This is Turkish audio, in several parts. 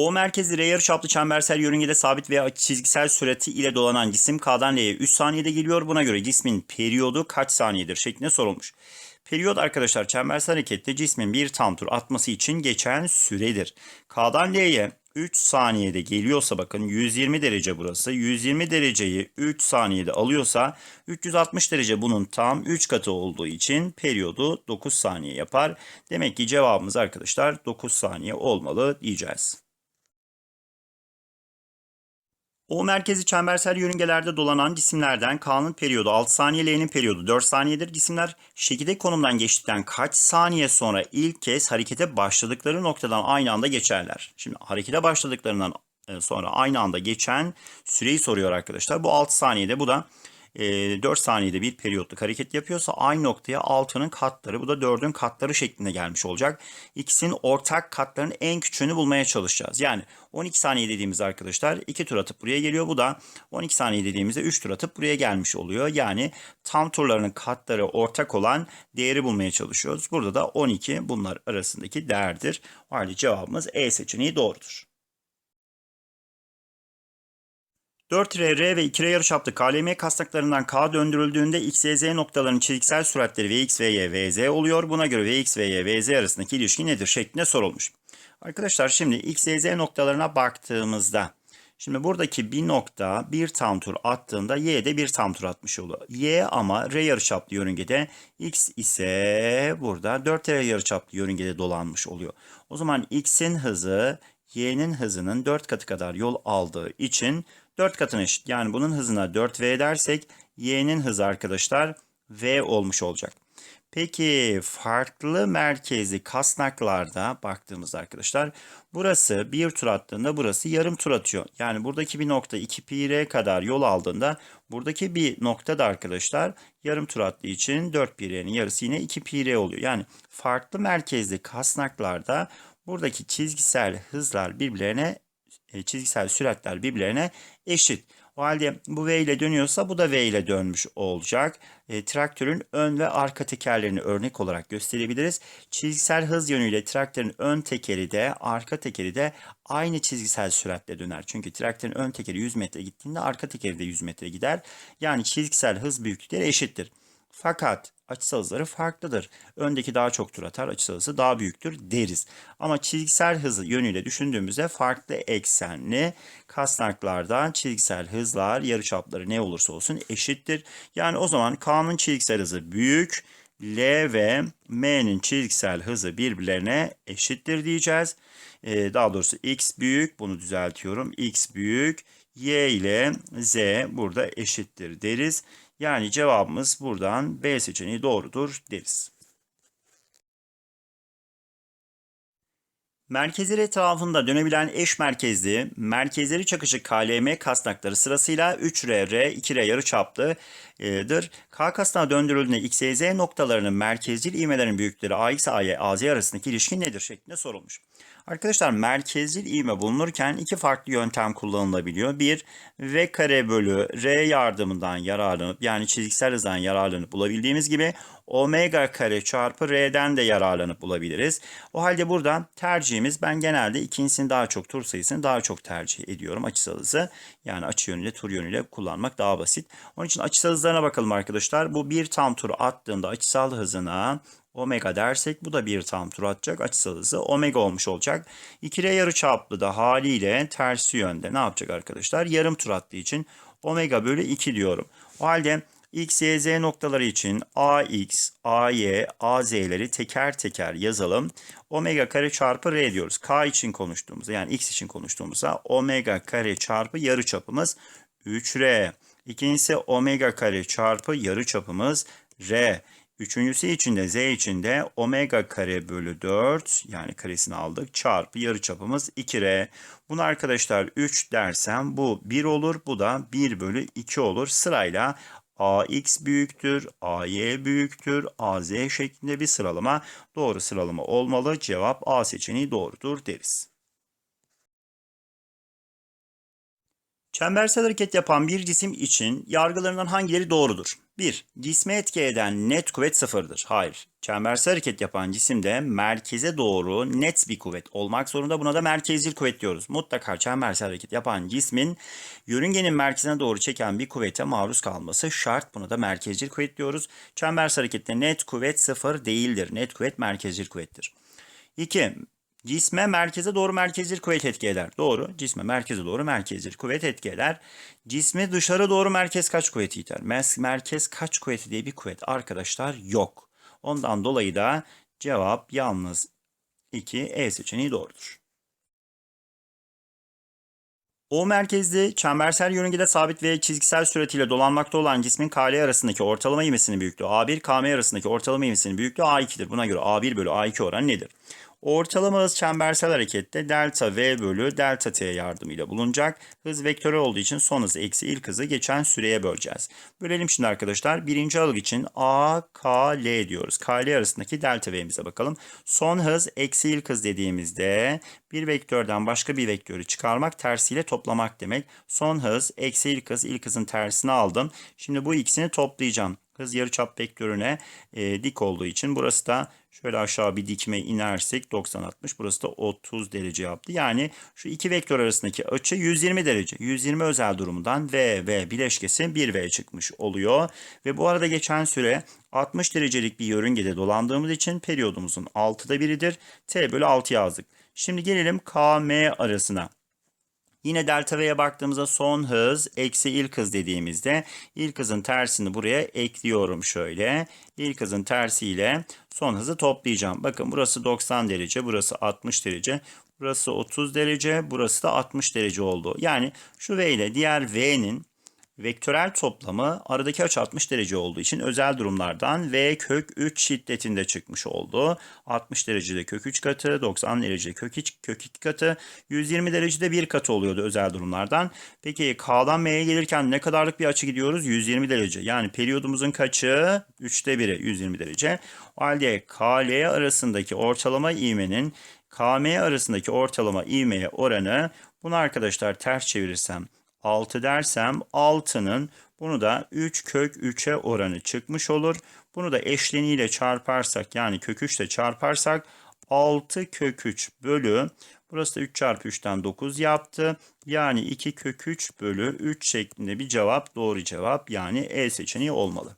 O merkezi R yarıçaplı çembersel yörüngede sabit veya çizgisel sürati ile dolanan cisim K'dan L'ye 3 saniyede geliyor. Buna göre cismin periyodu kaç saniyedir şeklinde sorulmuş. Periyot arkadaşlar çembersel harekette cismin bir tam tur atması için geçen süredir. K'dan L'ye 3 saniyede geliyorsa bakın 120 derece burası. 120 dereceyi 3 saniyede alıyorsa 360 derece bunun tam 3 katı olduğu için periyodu 9 saniye yapar. Demek ki cevabımız arkadaşlar 9 saniye olmalı diyeceğiz. O merkezi çembersel yörüngelerde dolanan cisimlerden K'nın periyodu 6 saniye, L'nin periyodu 4 saniyedir. Cisimler şekilde konumdan geçtikten kaç saniye sonra ilk kez harekete başladıkları noktadan aynı anda geçerler. Şimdi harekete başladıklarından e, sonra aynı anda geçen süreyi soruyor arkadaşlar. Bu 6 saniyede bu da e, 4 saniyede bir periyotluk hareket yapıyorsa aynı noktaya 6'nın katları bu da 4'ün katları şeklinde gelmiş olacak. İkisinin ortak katlarının en küçüğünü bulmaya çalışacağız. Yani 12 saniye dediğimiz arkadaşlar 2 tur atıp buraya geliyor. Bu da 12 saniye dediğimizde 3 tur atıp buraya gelmiş oluyor. Yani tam turlarının katları ortak olan değeri bulmaya çalışıyoruz. Burada da 12 bunlar arasındaki değerdir. O halde cevabımız E seçeneği doğrudur. 4R, R ve 2R yarıçaplı KLM kasnaklarından K döndürüldüğünde X, Y, Z noktalarının çizgisel süratleri Vx ve Y, Vz oluyor. Buna göre Vx ve Y, Vz arasındaki ilişki nedir şeklinde sorulmuş. Arkadaşlar şimdi X, Y, Z noktalarına baktığımızda Şimdi buradaki bir nokta bir tam tur attığında Y bir tam tur atmış oluyor. Y ama R yarıçaplı yörüngede X ise burada 4R yarıçaplı yörüngede dolanmış oluyor. O zaman X'in hızı Y'nin hızının 4 katı kadar yol aldığı için 4 katına eşit. Yani bunun hızına 4V dersek Y'nin hızı arkadaşlar V olmuş olacak. Peki farklı merkezi kasnaklarda baktığımızda arkadaşlar burası bir tur attığında burası yarım tur atıyor. Yani buradaki bir nokta 2 pi r kadar yol aldığında buradaki bir nokta da arkadaşlar yarım tur attığı için 4 pi r'nin yarısı yine 2 pi r oluyor. Yani farklı merkezli kasnaklarda buradaki çizgisel hızlar birbirlerine çizgisel süratler birbirlerine eşit. O halde bu V ile dönüyorsa bu da V ile dönmüş olacak. E, traktörün ön ve arka tekerlerini örnek olarak gösterebiliriz. Çizgisel hız yönüyle traktörün ön tekeri de arka tekeri de aynı çizgisel süratle döner. Çünkü traktörün ön tekeri 100 metre gittiğinde arka tekeri de 100 metre gider. Yani çizgisel hız büyüklükleri eşittir. Fakat açısal hızları farklıdır. Öndeki daha çok tur atar, açısal hızı daha büyüktür deriz. Ama çizgisel hızı yönüyle düşündüğümüzde farklı eksenli kasnaklardan çizgisel hızlar yarıçapları ne olursa olsun eşittir. Yani o zaman K'nın çizgisel hızı büyük, L ve M'nin çizgisel hızı birbirlerine eşittir diyeceğiz. Ee, daha doğrusu X büyük, bunu düzeltiyorum. X büyük, Y ile Z burada eşittir deriz. Yani cevabımız buradan B seçeneği doğrudur deriz. Merkezleri etrafında dönebilen eş merkezli, merkezleri çakışık KLM kasnakları sırasıyla 3R, R, 2R yarıçaplıdır. K kasnağı döndürüldüğünde X, Y, Z noktalarının merkezcil ivmelerin büyüklükleri AX, AY, AZ arasındaki ilişki nedir şeklinde sorulmuş. Arkadaşlar merkezcil ivme bulunurken iki farklı yöntem kullanılabiliyor. Bir, V kare bölü R yardımından yararlanıp yani çizgisel hızdan yararlanıp bulabildiğimiz gibi omega kare çarpı R'den de yararlanıp bulabiliriz. O halde burada tercihimiz ben genelde ikincisini daha çok tur sayısını daha çok tercih ediyorum açısal hızı. Yani açı yönüyle tur yönüyle kullanmak daha basit. Onun için açısal hızlarına bakalım arkadaşlar. Bu bir tam tur attığında açısal hızına omega dersek bu da bir tam tur atacak. Açısal hızı omega olmuş olacak. 2R yarıçaplı da haliyle tersi yönde ne yapacak arkadaşlar? Yarım tur attığı için omega bölü 2 diyorum. O halde X, Y, Z noktaları için AX, AY, AZ'leri teker teker yazalım. Omega kare çarpı R diyoruz. K için konuştuğumuzda yani X için konuştuğumuzda omega kare çarpı yarı çapımız 3R. İkincisi omega kare çarpı yarı çapımız R. Üçüncüsü için de Z için de omega kare bölü 4 yani karesini aldık çarpı yarıçapımız 2R. Bunu arkadaşlar 3 dersem bu 1 olur bu da 1 bölü 2 olur. Sırayla AX büyüktür, AY büyüktür, AZ şeklinde bir sıralama doğru sıralama olmalı. Cevap A seçeneği doğrudur deriz. Çembersel hareket yapan bir cisim için yargılarından hangileri doğrudur? 1. Cisme etki eden net kuvvet sıfırdır. Hayır. Çembersel hareket yapan cisimde merkeze doğru net bir kuvvet olmak zorunda. Buna da merkezcil kuvvet diyoruz. Mutlaka çembersel hareket yapan cismin yörüngenin merkezine doğru çeken bir kuvvete maruz kalması şart. Buna da merkezcil kuvvet diyoruz. Çembersel harekette net kuvvet sıfır değildir. Net kuvvet merkezcil kuvvettir. 2. Cisme merkeze doğru merkezcil kuvvet etki eder. Doğru. Cisme merkeze doğru merkezcil kuvvet etki eder. Cisme dışarı doğru merkez kaç kuvveti iter? Merkez kaç kuvveti diye bir kuvvet arkadaşlar yok. Ondan dolayı da cevap yalnız 2 E seçeneği doğrudur. O merkezli çembersel yörüngede sabit ve çizgisel süratiyle dolanmakta olan cismin KL arasındaki ortalama ivmesinin büyüklüğü A1, KM arasındaki ortalama ivmesinin büyüklüğü A2'dir. Buna göre A1 bölü A2 oranı nedir? Ortalama hız çembersel harekette delta V bölü delta T yardımıyla bulunacak. Hız vektörü olduğu için son hızı eksi ilk hızı geçen süreye böleceğiz. Bölelim şimdi arkadaşlar. Birinci aralık için A, K, L diyoruz. K, L arasındaki delta V'mize bakalım. Son hız eksi ilk hız dediğimizde bir vektörden başka bir vektörü çıkarmak tersiyle toplamak demek. Son hız eksi ilk hız ilk hızın tersini aldım. Şimdi bu ikisini toplayacağım. Hız yarıçap vektörüne e, dik olduğu için burası da şöyle aşağı bir dikme inersek 90-60 burası da 30 derece yaptı. Yani şu iki vektör arasındaki açı 120 derece. 120 özel durumundan V ve bileşkesi 1V çıkmış oluyor. Ve bu arada geçen süre 60 derecelik bir yörüngede dolandığımız için periyodumuzun 6'da biridir. T bölü 6 yazdık. Şimdi gelelim KM arasına. Yine delta V'ye baktığımızda son hız eksi ilk hız dediğimizde ilk hızın tersini buraya ekliyorum şöyle. İlk hızın tersiyle son hızı toplayacağım. Bakın burası 90 derece, burası 60 derece, burası 30 derece, burası da 60 derece oldu. Yani şu V ile diğer V'nin vektörel toplamı aradaki açı 60 derece olduğu için özel durumlardan V kök 3 şiddetinde çıkmış oldu. 60 derecede kök 3 katı, 90 derecede kök 2, kök 2 katı, 120 derecede 1 katı oluyordu özel durumlardan. Peki K'dan M'ye gelirken ne kadarlık bir açı gidiyoruz? 120 derece. Yani periyodumuzun kaçı? 3'te 1'i 120 derece. O halde KL arasındaki ortalama ivmenin KM arasındaki ortalama ivmeye oranı bunu arkadaşlar ters çevirirsem 6 dersem 6'nın bunu da 3 kök 3'e oranı çıkmış olur. Bunu da eşleniyle çarparsak yani kök 3 ile çarparsak 6 kök 3 bölü burası da 3 çarpı 3'ten 9 yaptı. Yani 2 kök 3 bölü 3 şeklinde bir cevap doğru cevap yani E seçeneği olmalı.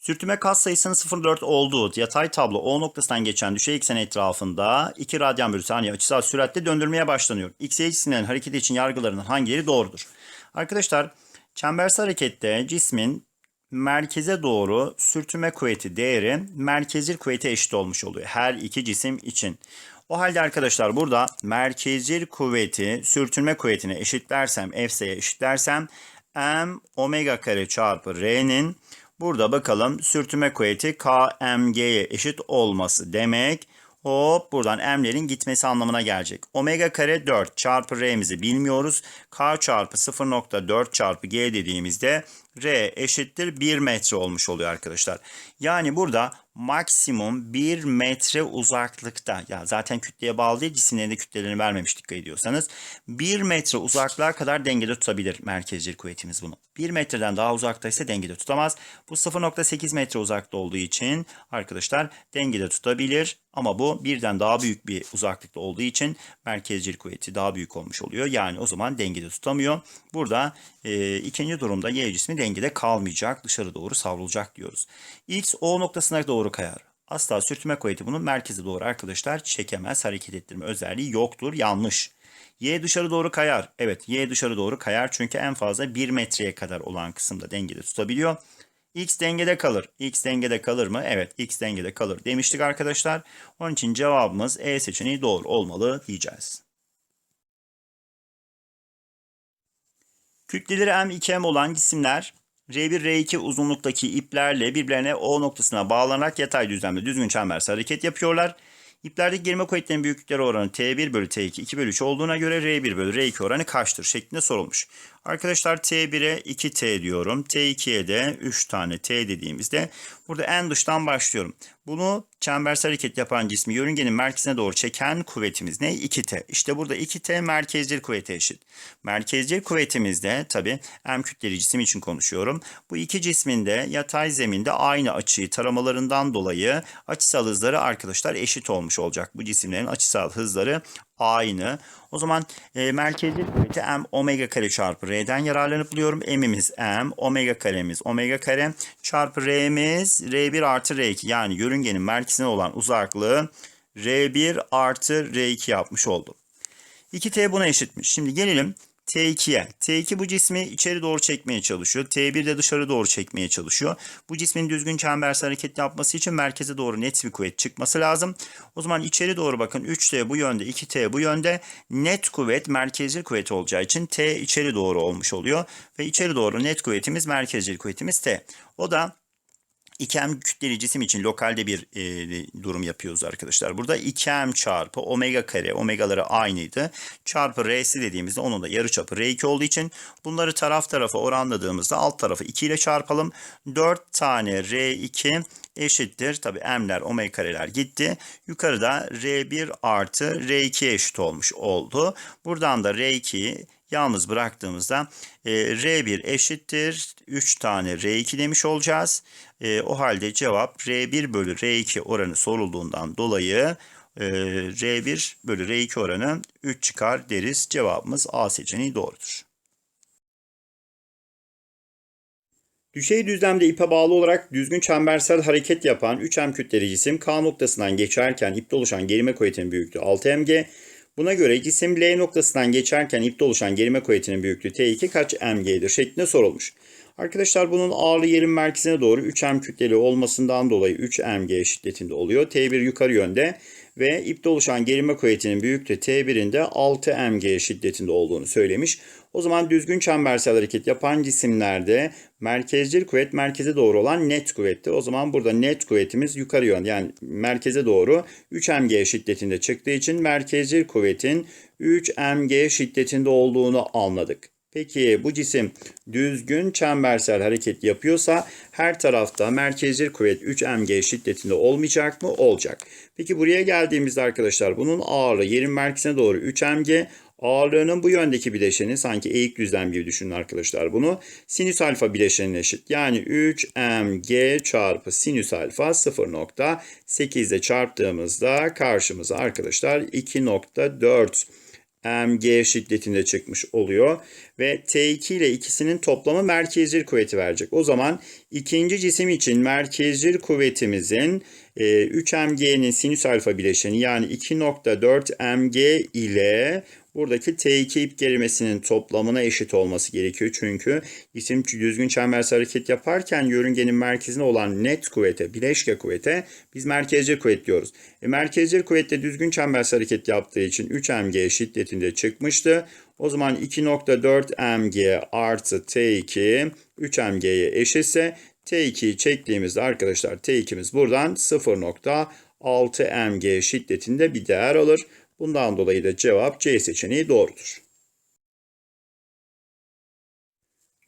Sürtünme kas sayısının 0,4 olduğu yatay tablo O noktasından geçen düşey eksen etrafında 2 radyan bölü saniye açısal süratle döndürmeye başlanıyor. X ekseninden hareketi için yargılarının hangileri doğrudur? Arkadaşlar çembersel harekette cismin merkeze doğru sürtünme kuvveti değeri merkezcil kuvvete eşit olmuş oluyor her iki cisim için. O halde arkadaşlar burada merkezcil kuvveti sürtünme kuvvetine eşitlersem F'ye eşitlersem M omega kare çarpı R'nin Burada bakalım sürtünme kuvveti KMG'ye eşit olması demek. Hop buradan m'lerin gitmesi anlamına gelecek. Omega kare 4 çarpı r'mizi bilmiyoruz. K çarpı 0.4 çarpı g dediğimizde r eşittir 1 metre olmuş oluyor arkadaşlar. Yani burada maksimum 1 metre uzaklıkta ya zaten kütleye bağlı değil cisimlerin kütlelerini vermemiş dikkat ediyorsanız 1 metre uzaklığa kadar dengede tutabilir merkezcil kuvvetimiz bunu. 1 metreden daha uzaktaysa dengede tutamaz. Bu 0.8 metre uzakta olduğu için arkadaşlar dengede tutabilir ama bu birden daha büyük bir uzaklıkta olduğu için merkezcil kuvveti daha büyük olmuş oluyor. Yani o zaman dengede tutamıyor. Burada e, ikinci durumda Y cismi dengede kalmayacak dışarı doğru savrulacak diyoruz. X O noktasına doğru kayar. Asla sürtünme kuvveti bunun merkezi doğru arkadaşlar çekemez hareket ettirme özelliği yoktur yanlış. Y dışarı doğru kayar. Evet Y dışarı doğru kayar çünkü en fazla 1 metreye kadar olan kısımda dengede tutabiliyor. X dengede kalır. X dengede kalır mı? Evet X dengede kalır demiştik arkadaşlar. Onun için cevabımız E seçeneği doğru olmalı diyeceğiz. Kütleleri M 2M olan cisimler R1, R2 uzunluktaki iplerle birbirlerine O noktasına bağlanarak yatay düzlemde düzgün çembersel hareket yapıyorlar. İplerdeki germe kuvvetlerinin büyüklükleri oranı T1 bölü T2, 2 bölü 3 olduğuna göre R1 bölü R2 oranı kaçtır şeklinde sorulmuş. Arkadaşlar T1'e 2T diyorum. T2'ye de 3 tane T dediğimizde burada en dıştan başlıyorum. Bunu çembersel hareket yapan cismi yörüngenin merkezine doğru çeken kuvvetimiz ne? 2T. İşte burada 2T merkezcil kuvvete eşit. Merkezcil kuvvetimizde tabi M kütleli cisim için konuşuyorum. Bu iki cismin de yatay zeminde aynı açıyı taramalarından dolayı açısal hızları arkadaşlar eşit olmuş olacak. Bu cisimlerin açısal hızları aynı. O zaman e, merkezcil kuvveti m omega kare çarpı r'den yararlanıp buluyorum. m'imiz m, omega karemiz omega kare çarpı r'miz r1 artı r2 yani yörüngenin merkezine olan uzaklığı r1 artı r2 yapmış oldum. 2t buna eşitmiş. Şimdi gelelim T2'ye. T2 bu cismi içeri doğru çekmeye çalışıyor. T1 de dışarı doğru çekmeye çalışıyor. Bu cismin düzgün çembersel hareket yapması için merkeze doğru net bir kuvvet çıkması lazım. O zaman içeri doğru bakın 3T bu yönde 2T bu yönde net kuvvet merkezcil kuvvet olacağı için T içeri doğru olmuş oluyor. Ve içeri doğru net kuvvetimiz merkezcil kuvvetimiz T. O da 2m kütleli cisim için lokalde bir e, durum yapıyoruz arkadaşlar. Burada 2m çarpı omega kare, omegaları aynıydı. Çarpı r'si dediğimizde onun da yarıçapı r2 olduğu için bunları taraf tarafa oranladığımızda alt tarafı 2 ile çarpalım. 4 tane r2 eşittir. Tabi m'ler omega kareler gitti. Yukarıda r1 artı r2 eşit olmuş oldu. Buradan da r2'yi yalnız bıraktığımızda e, R1 eşittir 3 tane R2 demiş olacağız. E, o halde cevap R1 bölü R2 oranı sorulduğundan dolayı e, R1 bölü R2 oranı 3 çıkar deriz. Cevabımız A seçeneği doğrudur. Düşey düzlemde ipe bağlı olarak düzgün çembersel hareket yapan 3M kütleli cisim K noktasından geçerken ipte oluşan gerilme kuvvetinin büyüklüğü 6mg, Buna göre cisim L noktasından geçerken ipte oluşan gerilme kuvvetinin büyüklüğü T2 kaç mg'dir şeklinde sorulmuş. Arkadaşlar bunun ağırlığı yerin merkezine doğru 3m kütleli olmasından dolayı 3 mg şiddetinde oluyor. T1 yukarı yönde ve ipte oluşan gerilme kuvvetinin büyüklüğü T1'in de 6 mg şiddetinde olduğunu söylemiş. O zaman düzgün çembersel hareket yapan cisimlerde merkezcil kuvvet merkeze doğru olan net kuvvetti. O zaman burada net kuvvetimiz yukarı yön yani merkeze doğru 3 mg şiddetinde çıktığı için merkezcil kuvvetin 3 mg şiddetinde olduğunu anladık. Peki bu cisim düzgün çembersel hareket yapıyorsa her tarafta merkezcil kuvvet 3 mg şiddetinde olmayacak mı? Olacak. Peki buraya geldiğimizde arkadaşlar bunun ağırlığı yerin merkezine doğru 3 mg Ağırlığının bu yöndeki bileşeni sanki eğik düzlem gibi düşünün arkadaşlar bunu. Sinüs alfa bileşenine eşit. Yani 3mg çarpı sinüs alfa 0.8 ile çarptığımızda karşımıza arkadaşlar 2.4 mg şiddetinde çıkmış oluyor. Ve T2 ile ikisinin toplamı merkezcil kuvveti verecek. O zaman ikinci cisim için merkezcil kuvvetimizin 3 mg'nin sinüs alfa bileşeni yani 2.4 mg ile buradaki T2 ip gerilmesinin toplamına eşit olması gerekiyor. Çünkü isim düzgün çembersel hareket yaparken yörüngenin merkezine olan net kuvvete, bileşke kuvvete biz merkezcil kuvvet diyoruz. E, merkezcil kuvvette düzgün çembersel hareket yaptığı için 3 mg şiddetinde çıkmıştı. O zaman 2.4 mg artı T2 3 mg'ye eşitse T2'yi çektiğimizde arkadaşlar T2'miz buradan 0.6 mg şiddetinde bir değer alır. Bundan dolayı da cevap C seçeneği doğrudur.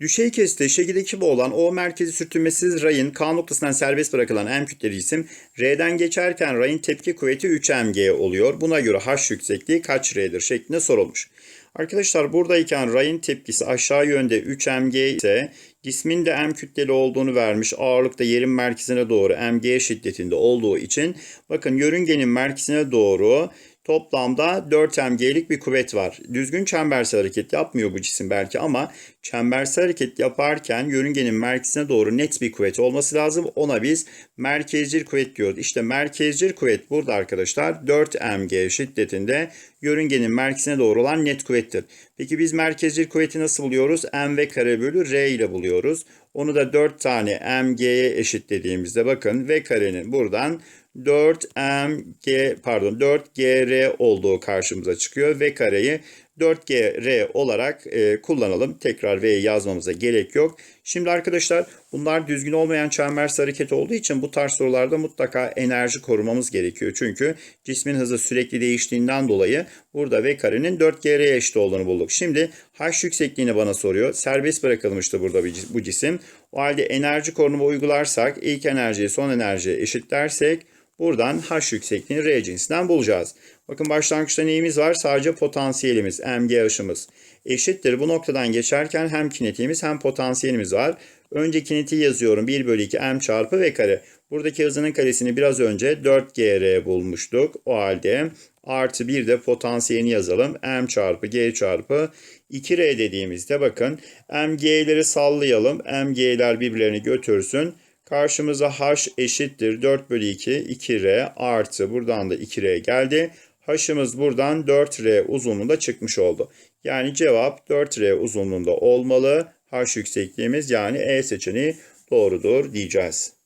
Düşey kesite şekildeki gibi olan O merkezi sürtünmesiz rayın K noktasından serbest bırakılan M kütleli cisim R'den geçerken rayın tepki kuvveti 3 mg oluyor. Buna göre H yüksekliği kaç R'dir şeklinde sorulmuş. Arkadaşlar buradayken rayın tepkisi aşağı yönde 3 mg ise cismin de m kütleli olduğunu vermiş. Ağırlıkta yerin merkezine doğru mg şiddetinde olduğu için bakın yörüngenin merkezine doğru Toplamda 4 mg'lik bir kuvvet var. Düzgün çembersel hareket yapmıyor bu cisim belki ama çembersel hareket yaparken yörüngenin merkezine doğru net bir kuvvet olması lazım. Ona biz merkezcil kuvvet diyoruz. İşte merkezcil kuvvet burada arkadaşlar 4 mg şiddetinde yörüngenin merkezine doğru olan net kuvvettir. Peki biz merkezcil kuvveti nasıl buluyoruz? mv kare bölü r ile buluyoruz. Onu da 4 tane mg'ye eşitlediğimizde bakın v karenin buradan 4mg pardon 4gr olduğu karşımıza çıkıyor. V kareyi 4GR olarak e, kullanalım. Tekrar V yazmamıza gerek yok. Şimdi arkadaşlar bunlar düzgün olmayan çembersiz hareket olduğu için bu tarz sorularda mutlaka enerji korumamız gerekiyor. Çünkü cismin hızı sürekli değiştiğinden dolayı burada V karenin 4GR'ye eşit olduğunu bulduk. Şimdi H yüksekliğini bana soruyor. Serbest bırakılmıştı burada bu cisim. O halde enerji korunumu uygularsak ilk enerjiyi son enerjiye eşitlersek buradan H yüksekliğini R cinsinden bulacağız. Bakın başlangıçta neyimiz var? Sadece potansiyelimiz, mg eşittir. Bu noktadan geçerken hem kinetiğimiz hem potansiyelimiz var. Önce kinetiği yazıyorum. 1 bölü 2 m çarpı v kare. Buradaki hızının karesini biraz önce 4gr bulmuştuk. O halde artı bir de potansiyelini yazalım. m çarpı g çarpı 2r dediğimizde bakın mg'leri sallayalım. mg'ler birbirlerini götürsün. Karşımıza h eşittir 4 bölü 2 2r artı buradan da 2r geldi. H'ımız buradan 4R uzunluğunda çıkmış oldu. Yani cevap 4R uzunluğunda olmalı. H yüksekliğimiz yani E seçeneği doğrudur diyeceğiz.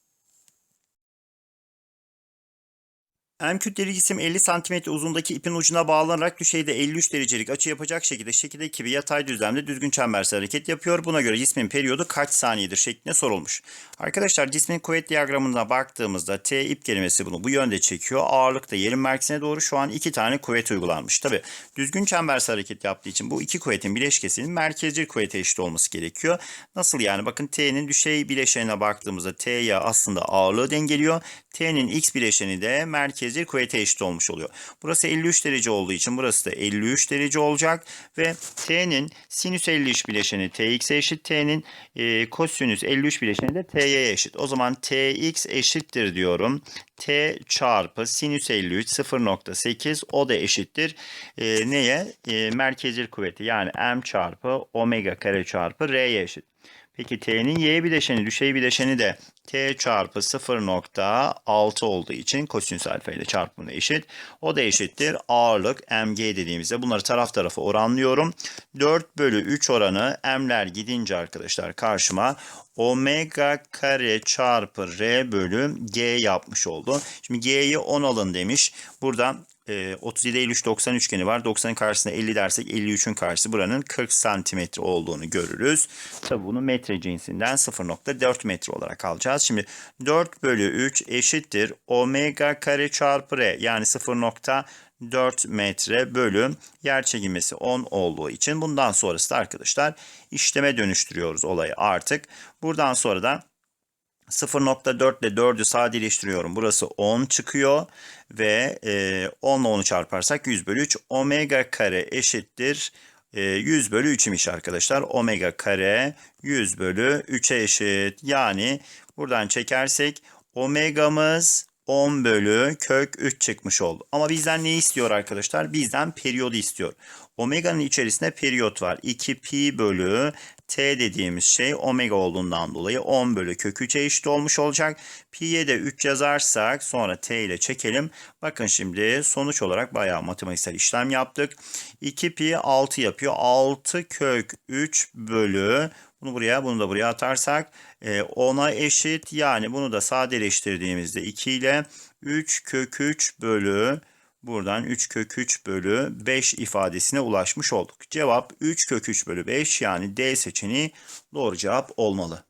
M kütleli cisim 50 cm uzundaki ipin ucuna bağlanarak düşeyde 53 derecelik açı yapacak şekilde şekildeki gibi yatay düzlemde düzgün çembersel hareket yapıyor. Buna göre cismin periyodu kaç saniyedir şeklinde sorulmuş. Arkadaşlar cismin kuvvet diyagramına baktığımızda T ip kelimesi bunu bu yönde çekiyor. Ağırlık da yerin merkezine doğru şu an iki tane kuvvet uygulanmış. Tabi düzgün çembersel hareket yaptığı için bu iki kuvvetin bileşkesinin merkezcil kuvvete eşit olması gerekiyor. Nasıl yani? Bakın T'nin düşey bileşenine baktığımızda T'ye aslında ağırlığı dengeliyor. T'nin x bileşeni de merkezcil kuvvete eşit olmuş oluyor. Burası 53 derece olduğu için burası da 53 derece olacak ve T'nin sinüs 53 bileşeni Tx'e eşit. T'nin e, kosinüs 53 bileşeni de T'ye eşit. O zaman Tx eşittir diyorum. T çarpı sinüs 53 0.8 o da eşittir. E, neye? E, merkezcil kuvveti yani m çarpı omega kare çarpı r'ye eşit. Peki t'nin y bileşeni, düşey bileşeni de t çarpı 0.6 olduğu için kosinüs alfa ile çarpımına eşit. O da eşittir ağırlık mg dediğimizde bunları taraf tarafa oranlıyorum. 4 bölü 3 oranı m'ler gidince arkadaşlar karşıma omega kare çarpı r bölü g yapmış oldu. Şimdi g'yi 10 alın demiş. Buradan e, 37 53 90 üçgeni var. 90'ın karşısına 50 dersek 53'ün karşısı buranın 40 santimetre olduğunu görürüz. Tabi bunu metre cinsinden 0.4 metre olarak alacağız. Şimdi 4 bölü 3 eşittir omega kare çarpı r yani 0.4 metre bölü yer çekilmesi 10 olduğu için bundan sonrası da arkadaşlar işleme dönüştürüyoruz olayı artık. Buradan sonra da 0.4 ile 4'ü sadeleştiriyorum. Burası 10 çıkıyor ve e, 10 ile 10'u çarparsak 100 bölü 3 omega kare eşittir. E, 100 bölü 3 imiş arkadaşlar. Omega kare 100 bölü 3'e eşit. Yani buradan çekersek omegamız 10 bölü kök 3 çıkmış oldu. Ama bizden ne istiyor arkadaşlar? Bizden periyodu istiyor. Omega'nın içerisinde periyot var. 2 pi bölü t dediğimiz şey omega olduğundan dolayı 10 bölü kök 3'e eşit olmuş olacak. Pi'ye de 3 yazarsak sonra t ile çekelim. Bakın şimdi sonuç olarak bayağı matematiksel işlem yaptık. 2 pi 6 yapıyor. 6 kök 3 bölü bunu buraya bunu da buraya atarsak 10'a e, eşit. Yani bunu da sadeleştirdiğimizde 2 ile 3 kök 3 bölü Buradan 3 kök 3 bölü 5 ifadesine ulaşmış olduk. Cevap 3 kök 3 bölü 5 yani D seçeneği doğru cevap olmalı.